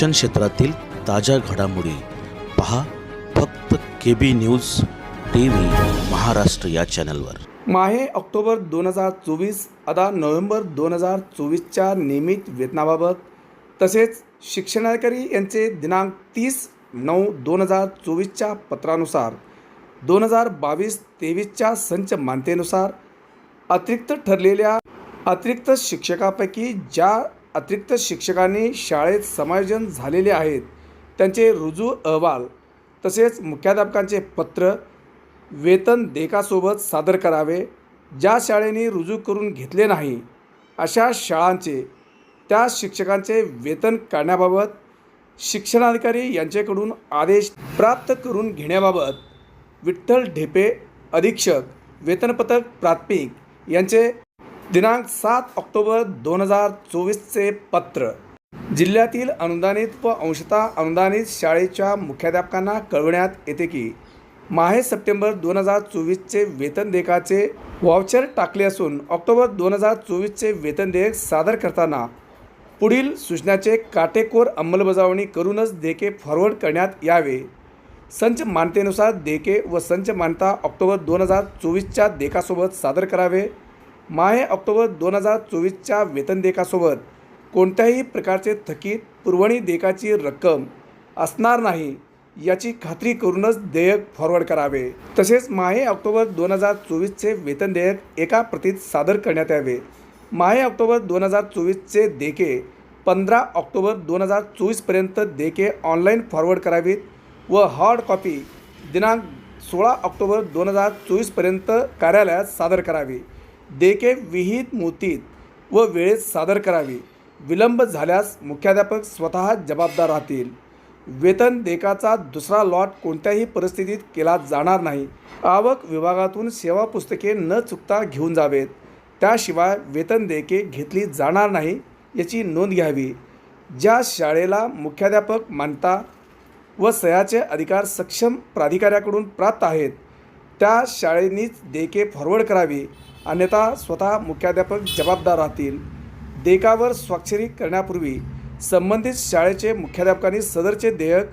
शिक्षण क्षेत्रातील ताज्या घडामोडी पहा फक्त K B news T V Maharashtra या चॅनलवर. माहे ऑक्टोबर दोन हजार चोवीस अदा नोव्हेंबर दोन हजार चोवीसच्या नियमित वेतनाबाबत तसेच शिक्षणाधिकारी यांचे दिनांक तीस नऊ दोन हजार चोवीसच्या पत्रानुसार दोन हजार बावीस तेवीसच्या संच मानतेनुसार अतिरिक्त ठरलेल्या अतिरिक्त शिक्षकापैकी ज्या अतिरिक्त शिक्षकांनी शाळेत समायोजन झालेले आहेत. त्यांचे रुजू अहवाल तसेच मुख्याध्यापकांचे पत्र वेतन देकासोबत सादर करावे. ज्या शाळेने रुजू करून घेतले नाही अशा शाळांचे त्या शिक्षकांचे वेतन काढण्याबाबत शिक्षणाधिकारी यांच्याकडून आदेश प्राप्त करून घेण्याबाबत विठ्ठल ढेपे अधीक्षक वेतनपथक प्राथमिक यांचे दिनांक सात ऑक्टोबर दोन हजार चोवीसचे पत्र. जिल्ह्यातील अनुदानित व अंशतः अनुदानित शाळेच्या मुख्याध्यापकांना कळवण्यात येते की माहे सप्टेंबर दोन हजार चोवीसचे वेतन देयकाचे व्हाउचर टाकले असून ऑक्टोबर दोन हजार चोवीसचे वेतन देयक सादर करताना पुढील सूचनाचे काटेकोर अंमलबजावणी करूनच देके फॉरवर्ड करण्यात यावे. संच मानतेनुसार देके व संच मानता ऑक्टोबर दोन हजार चोवीसच्या देकासोबत सादर करावे. माहे ऑक्टोबर दोन हजार चोवीसच्या वेतन देयकासोबत कोणत्याही प्रकारचे थकीत पुरवणी देयकाची रक्कम असणार नाही याची खात्री करूनच देयक फॉरवर्ड करावे. तसेच माहे ऑक्टोबर दोन हजार चोवीसचे वेतन देयक एका प्रतीत सादर करण्यात यावे. माहे ऑक्टोबर दोन हजार चोवीसचे देयके पंधरा ऑक्टोबर दोन हजार चोवीसपर्यंत देयके ऑनलाईन फॉरवर्ड करावीत व हार्ड कॉपी दिनांक सोळा ऑक्टोबर दोन हजार चोवीसपर्यंत कार्यालयात सादर करावी. देके विहित मोतीत व वेळेत सादर करावी. विलंब झाल्यास मुख्याध्यापक स्वतः जबाबदार राहतील. वेतन देकाचा दुसरा लॉट कोणत्याही परिस्थितीत केला जाणार नाही. आवक विभागातून सेवा पुस्तके न चुकता घेऊन जावेत. त्याशिवाय वेतन देके घेतली जाणार नाही याची नोंद घ्यावी. ज्या शाळेला मुख्याध्यापक मानता व सह्याचे अधिकार सक्षम प्राधिकाऱ्याकडून प्राप्त आहेत त्या शाळेनीच देके फॉरवर्ड करावी. अन्यथा स्वतः मुख्याध्यापक जबाबदार राहतील. देयकावर स्वाक्षरी करण्यापूर्वी संबंधित शाळेचे मुख्याध्यापकांनी सदरचे देयक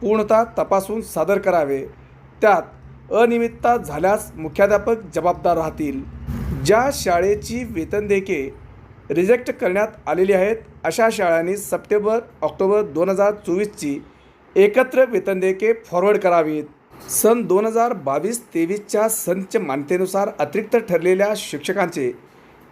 पूर्णतः तपासून सादर करावे. त्यात अनियमितता झाल्यास मुख्याध्यापक जबाबदार राहतील. ज्या शाळेची वेतन देयके रिजेक्ट करण्यात आलेली आहेत अशा शाळांनी सप्टेंबर ऑक्टोबर दोन हजार चोवीसची एकत्र वेतन देयके फॉरवर्ड करावीत. सन दोन हजार बावीस तेवीसच्या संच मान्यतेनुसार अतिरिक्त ठरलेल्या शिक्षकांचे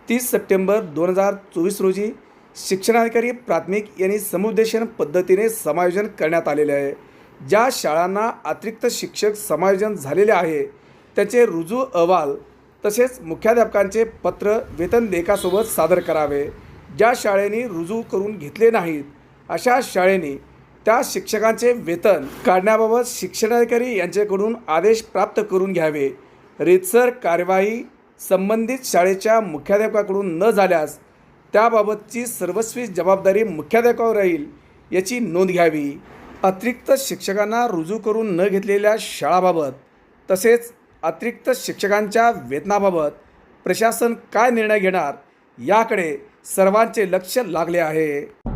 तीस सप्टेंबर दोन हजार चोवीस रोजी शिक्षणाधिकारी प्राथमिक यांनी समुपदेशन पद्धतीने समायोजन करण्यात आलेले आहे. ज्या शाळांना अतिरिक्त शिक्षक समायोजन झालेले आहे त्याचे रुजू अहवाल तसेच मुख्याध्यापकांचे पत्र वेतन देयकासोबत सादर करावे. ज्या शाळेने रुजू करून घेतले नाहीत अशा शाळेने त्या शिक्षकांचे वेतन काढण्याबाबत शिक्षणाधिकारी यांच्याकडून आदेश प्राप्त करून घ्यावे. रेतसर कारवाई संबंधित शाळेच्या मुख्याध्यापकाकडून न झाल्यास त्याबाबतची सर्वस्वी जबाबदारी मुख्याध्यापकावर राहील याची नोंद घ्यावी. अतिरिक्त शिक्षकांना रुजू करून न घेतलेल्या शाळाबाबत तसेच अतिरिक्त शिक्षकांच्या वेतनाबाबत प्रशासन काय निर्णय घेणार याकडे सर्वांचे लक्ष लागले आहे.